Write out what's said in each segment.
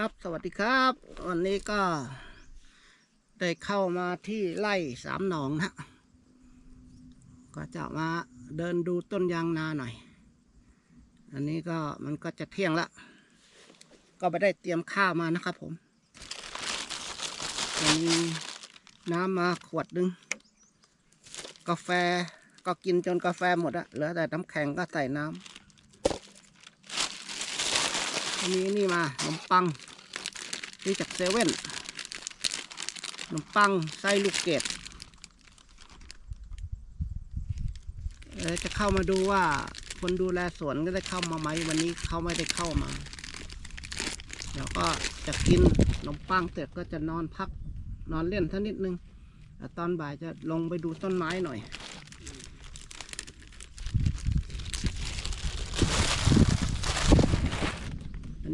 ครับ สวัสดีครับ วันนี้ก็ ได้เข้ามาที่ไร่สามหนองนะ ก็จะมาเดินดูต้นยางนาหน่อย อันนี้ก็มันก็จะเที่ยงละ ก็ไปได้เตรียมข้าวมานะครับผมมีน้ำมาขวดหนึง กาแฟก็กินจนกาแฟหมดอะเหลือแต่น้ำแข็งก็ใส่น้ำ อันนี้นี่มาขนมปังนี่จากเซเว่นขนมปังไส้ลูกเกดจะเข้ามาดูว่าคนดูแลสวนก็ได้เข้ามาไหมวันนี้เขาไม่ได้เข้ามาเดี๋ยวก็จะกินขนมปังเสร็จก็จะนอนพักนอนเล่นสักนิดนึงแต่ตอนบ่ายจะลงไปดูต้นไม้หน่อย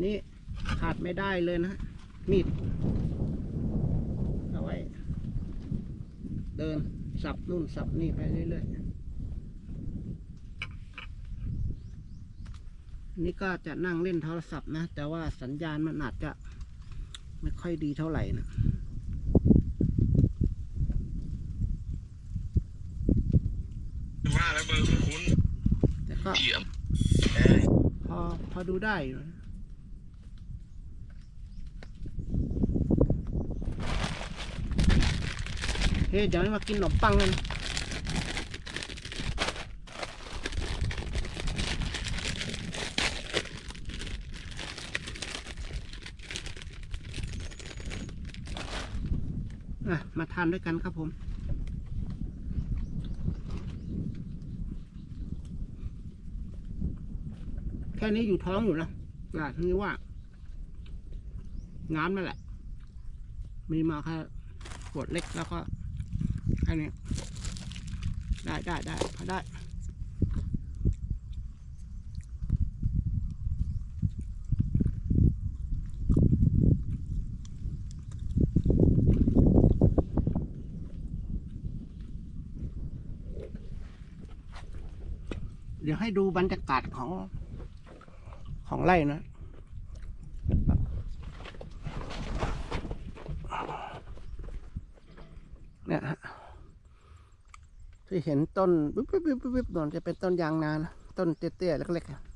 นนี้ขาดไม่ได้เลยนะ มีด เอาไว้ เดินสับนู่นสับนี่ไปเรื่อยๆอันนี่ก็จะนั่งเล่นโทรศัพท์นะ แต่ว่าสัญญาณมันอาจจะไม่ค่อยดีเท่าไหร่นะว่าแล้วเบอร์คุ้นแต่ก็ๆเยี่ยมพอพอดูได้อยู่นะ เฮ้ยเดี๋ยวมากินขนมปังกันอะมาทานด้วยกันครับผม แค่นี้อยู่ท้องอยู่นะตลาดนี้ว่าน้ำนั่นแหละ มีมาแค่ขวดเล็กแล้วก็ ค่นี้ ได้ได้ได้พอได้เดี๋ยวให้ดูบรรยากาศของของไร่นะ เนี่ยฮะ ที่เห็นต้นวิบวิบวิบวิบนนจะเป็นต้นยางนานะต้นเตี้ยๆเล็กๆ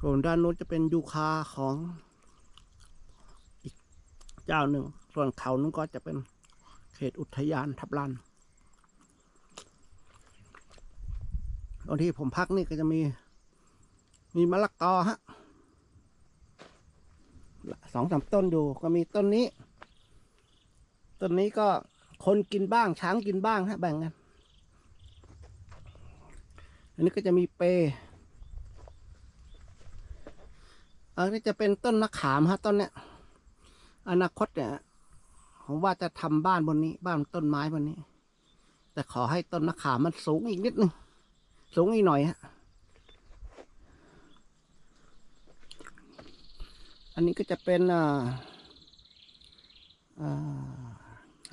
ส่วนด้านนู้นจะเป็นยูคาของอีกเจ้าหนึ่ง ส่วนเขานู้นก็จะเป็นเขตอุทยานทับลานตอนที่ผมพักนี่ก็จะมี มีมะละกอฮะสองสามต้นอยู่ก็มีต้นนี้ ต้นนี้ก็คนกินบ้างช้างกินบ้างฮะแบ่งกัน อันนี้ก็จะมีเปร์อันนี้จะเป็นต้นมะขามฮะต้นเนี้ยอนาคตเนี่ยผมว่าจะทำบ้านบนนี้ บ้านต้นไม้บนนี้ แต่ขอให้ต้นมะขามมันสูงอีกนิดนึงสูงอีกหน่อยฮะอันนี้ก็จะเป็นอ่าอ่า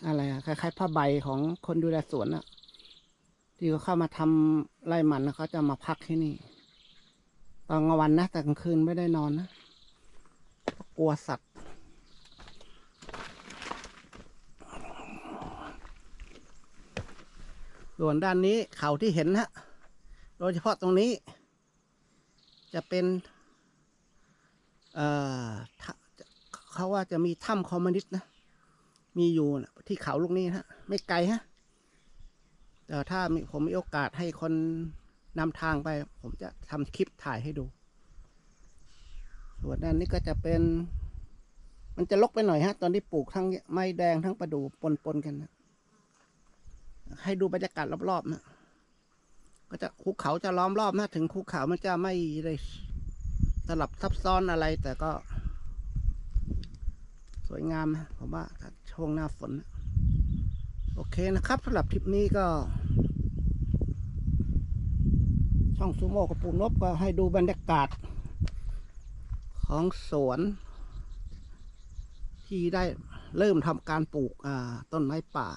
อะไรอะคล้ายๆผ้าใบของคนดูแลสวนอะที่เขาเข้ามาทำไร่มันเขาจะมาพักที่นี่ตอนกลางวันนะแต่กลางคืนไม่ได้นอนนะกลัวสัตว์ ส่วนด้านนี้เขาที่เห็นนะโดยเฉพาะตรงนี้ จะเป็นเอ่อเขาว่าจะมีถ้ำคอมมิวนิสต์นะ มีอยู่นะที่เขาลูกนี้ฮะ ไม่ไกลฮะแต่ถ้าผมมีโอกาสให้คนนำทางไป ผมจะทำคลิปถ่ายให้ดู ส่วนด้านนี้ก็จะเป็น มันจะลกไปหน่อยฮะ ตอนที่ปลูกทั้งไม้แดงทั้งประดู่ปนๆกันนะให้ดูบรรยากาศรอบๆนะก็จะภูเขาจะล้อมรอบนะถึงภูเขามันจะไม่ได้สลับซับซ้อนอะไรแต่ก็ สวยงามนะผมว่าช่วงหน้าฝน โอเคนะครับสำหรับทริปนี้ก็ ช่องซูโม่กับปูนบก็ให้ดูบรรยากาศ ของสวน ที่ได้เริ่มทำการปลูกต้นไม้ป่า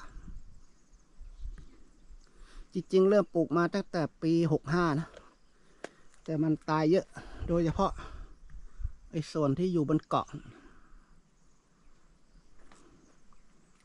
จริงๆ เริ่มปลูกมาตั้งแต่ปีหกห้านะ แต่มันตายเยอะโดยเฉพาะไอ้ส่วนที่อยู่บนเกาะ